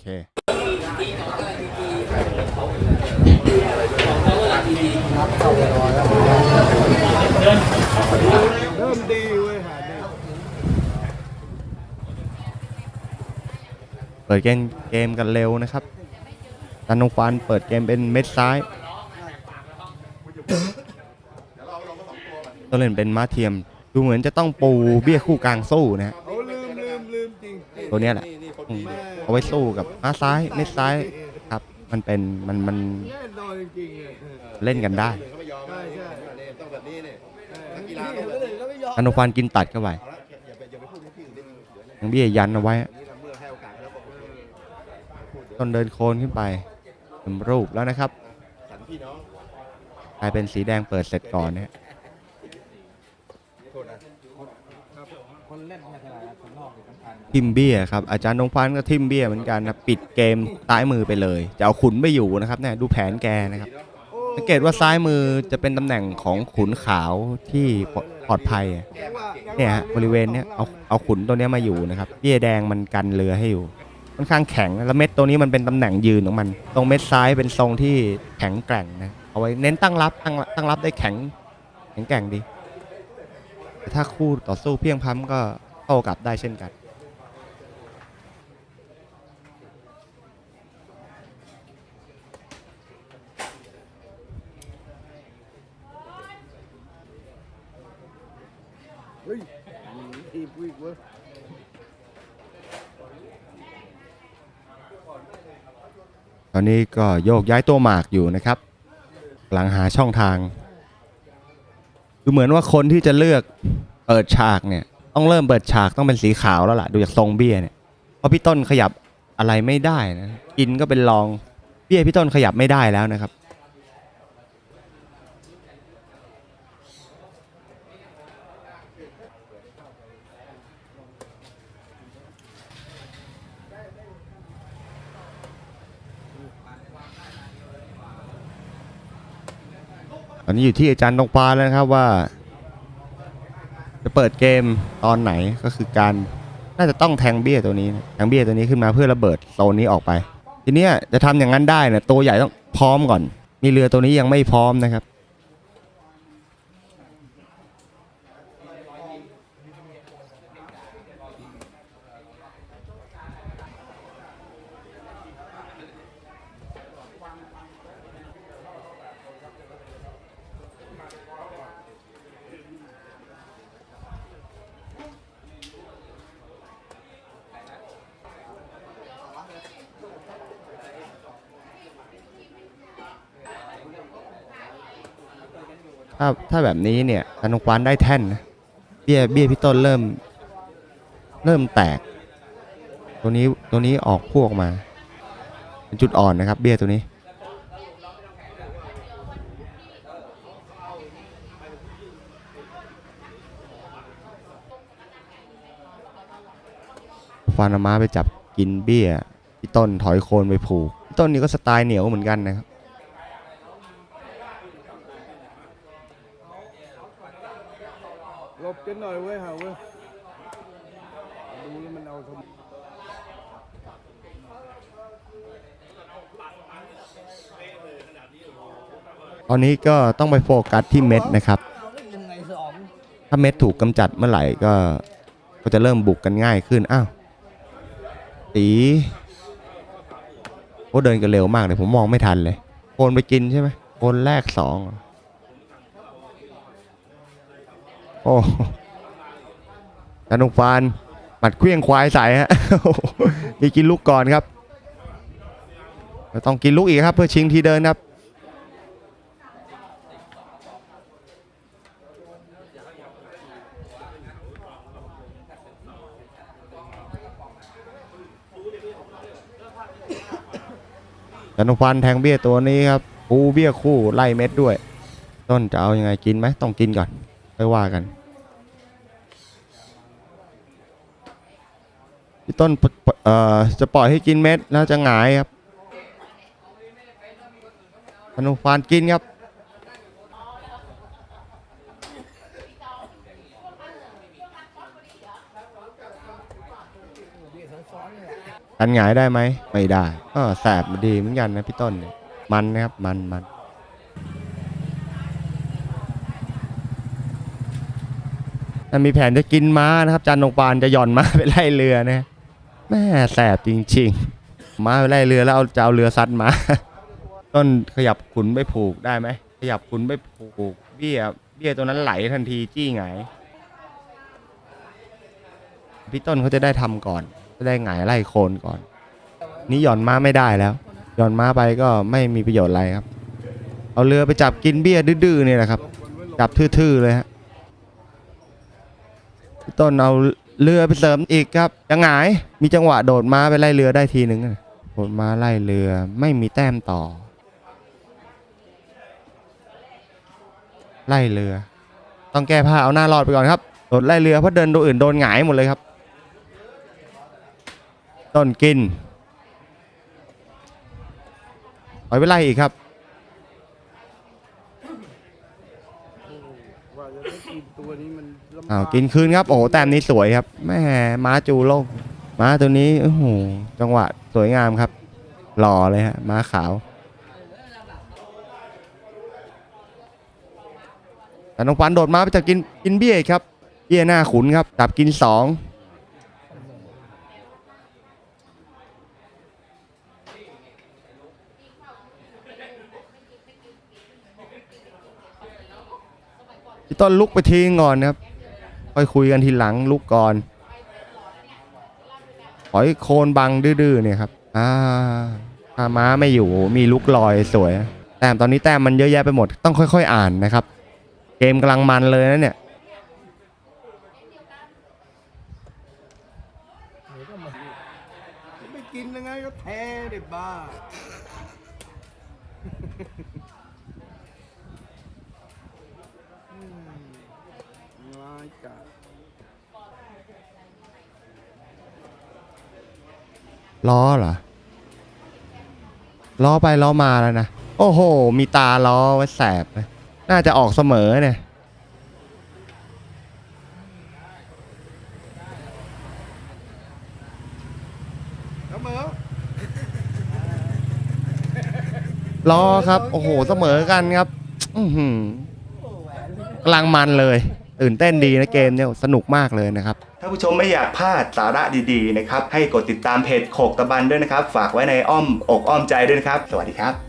เคเริ่มดีเว้ยหาดีเปิดเกมเกมกันเร็วนะครับตันงฟานเปิดเกมเป็นเม็ดซ้ายต้องเล่นเป็นม้าเทียม ดูเหมือนจะต้องปูเบี้ยคู่กลางสู้นะฮะเอาลืมลืมลืมจริงตัวเนี้ยแหละอืมเเอาไว้สู้กับม้าซ้ายเม็ดซ้ายครับ มันเป็นมันมันแน่นอนจริงๆเลยเล่นกันได้ใช่ใช่ต้องแบบนี้เนี่ยกีฬาก็เลยแล้วไม่ยอมตันงฟานกินตัดเข้าไปอย่าไปอย่าไปพูดให้พี่อื่นได้ยินเดี๋ยวนะยังเบี้ยยันเอาไว้ นี่เราเมื่อให้โอกาสแล้วก็โอเคพูดเดี๋ยวต้นเดินโคนขึ้นไปเป็นรูปแล้วนะครับสันพี่น้อง กลายเป็นสีแดงเปิดเสร็จก่อนเนี่ย โทษนะ คนเล่นไม่ขนาดคนนอกสำคัญทิมเบี้ยครับอาจารย์นงพันธ์ก็ทิมเบี้ยเหมือนกันนะปิดเกมซ้ายมือไปเลย จะเอาขุนไม่อยู่นะครับเนี่ยดูแผนแกนะครับสังเกตว่าซ้ายมือจะเป็นตำแหน่งของขุนขาวที่ปลอดภัยเนี่ยฮะบริเวณเนี้ยเอาเอาขุนตัวเนี้ยมาอยู่นะครับเบี้ยแดงมันกันเรือให้อยู่ค่อนข้างแข็งแล้วเม็ดตัวนี้มันเป็นตำแหน่งยืนของมัน ตรงเม็ดซ้ายเป็นทรงที่แข็งแกร่งนะเอาไว้เน้นตั้งรับตั้งตั้งรับได้แข็งแข็งแกร่งดี ถ้าคู่ต่อสู้เพียงพล้ำก็โต้กลับได้เช่นกัน เฮ้ยทีบวิกเว้ยตอนนี้ก็โยกย้ายตัวหมากอยู่นะครับกำลังหาช่องทางือเหมือนว่าคนที่จะเลือกเปิดฉากเนี่ย ต้องเริ่มเปิดฉากต้องเป็นสีขาวแล้วล่ะ ดูจากทรงเบี้ยเนี่ยเพราะพี่ต้นขยับอะไรไม่ได้นะกินก็เป็นรองเบี้ยพี่ต้นขยับไม่ได้แล้วนะครับ อนนี้อยู่ที่อาจารย์ตรงปลาแล้วนะครับว่า จะเปิดเกมตอนไหนก็คือการน่าจะต้องแทงเบี้ยตัวนี้แทงเบี้ยตัวนี้ขึ้นมาเพื่อระเบิดโซนนี้ออกไป ทีนี้จะทำอย่างนั้นได้เนี่ยตัวใหญ่ต้องพร้อมก่อน มีเรือตัวนี้ยังไม่พร้อมนะครับ ถ้าถ้าแบบนี้เนี่ยธนุกวานได้แท่นนะเบี้ยเบี้ยพี่ต้นเริ่ม เริ่มแตก ตัวนี้ตัวนี้ออกพวกมาเป็นจุดอ่อนนะครับ เบี้ยตัวนี้ฟานามาไปจับกินเบี้ยพี่ต้นถอยโคนไปผูกพี่ต้นนี่ก็สไตล์เหนียวเหมือนกันนะครับ หลบกันหน่อย เว้ยหาเว้ยดูแล้วมันเอาทำตอนนี้ก็ต้องไปโฟกัสที่เม็ดนะครับ ถ้าเม็ดถูกกำจัดเมื่อไหร่ก็ก็จะเริ่มบุกกันง่ายขึ้น อ้าวตีโอ้เดินกันเร็วมากเลยผมมองไม่ทันเลย โคนไปกินใช่ไหมโคนแรกสอง โอ้ ธนุฟานหมัดเคลี้ยงควายใส่ฮะมีกินลูกก่อนครับต้องกินลูกอีกครับเพื่อชิงทีเดินครับธนุพันธ์แทงเบี้ยตัวนี้ครับปูเบี้ยคู่ไล่เม็ดด้วย ต้นจะเอายังไงกินไหมต้องกินก่อนค่อยว่ากัน พี่ต้นเอ่อจะปล่อยให้กินเม็ดแล้วจะหงายครับธนุพันกินครับเบียร์ซ้อนๆเนี่ยกันหงายได้ไหมไม่ได้ก็แสบดีเหมือนกันนะพี่ต้นเนี่ยมันนะครับมันมันมีแผนจะกินม้านะครับ จันทงปานจะหย่อนม้าไปไล่เรือนะ แม่แสบจริงๆ มาไปไล่เรือแล้วเอาจะเอาเรือซัดมา ต้นขยับขุนไปผูกได้ไหม ขยับขุนไปผูก เบี้ย เบี้ยตัวนั้นไหลทันทีจี้หงพี่ต้นเขาจะได้ทำก่อน จะได้หงายไล่โคนก่อน นี่หย่อนม้าไม่ได้แล้ว หย่อนม้าไปก็ไม่มีประโยชน์อะไรครับ เอาเรือไปจับกินเบี้ยดื้อๆเนี่ยแหละครับ จับทื่อๆเลยฮะพี่ต้นเอา เรือไปเสริมอีกครับจะหงายมีจังหวะโดดม้าไปไล่เรือได้ทีหนึ่งโดดม้าไล่เรือไม่มีแต้มต่อ ไล่เรือ ต้องแก้ผ้าเอาหน้ารอดไปก่อนครับโดดไล่เรือเพราะเดินตัวอื่นโดนหงายหมดเลยครับ ต้นกินปล่อยไปไล่อีกครับว่าจะได้กินตัวนี้มัน อ้าวกินคืนครับโอ้โหแต้มนี้สวยครับแม่ม้าจูโลกม้าตัวนี้โอ้โหจังหวะสวยงามครับ หล่อเลยฮะม้าขาวแต่น้องปันโดดมาไปจับกินกินเบี้ยครับเบี้ยหน้าขุนครับจับกินสองพี่ต้นลุกไปทิ้งก่อนครับ ค่อยคุยกันทีหลังลุกก่อนปล่อยโคนบังดื้อๆเนี่ยครับ อ่าถ้าม้าไม่อยู่มีลุกลอยสวย แต้มตอนนี้แต้มมันเยอะแยะไปหมด ต้องค่อย ๆ อ่านนะครับ เกมกำลังมันเลยนะเนี่ยไม่กินยังไงก็แท้เด็บ้าอืมร้ายกาจ ล้อเหรอ ล้อไปล้อมาแล้วนะ โอ้โห มีตาล้อไว้แสบเลยน่าจะออกเสมอเนี่ยเสมอล้อครับ โอ้โห เสมอกันครับ อื้อหือกำลังมันเลย ตื่นเต้นดีนะเกมเนี่ยสนุกมากเลยนะครับถ้าผู้ชมไม่อยากพลาดสาระดีๆนะครับให้กดติดตามเพจโขกตะบันด้วยนะครับ ฝากไว้ในอ้อมอกอ้อมใจด้วยนะครับ สวัสดีครับ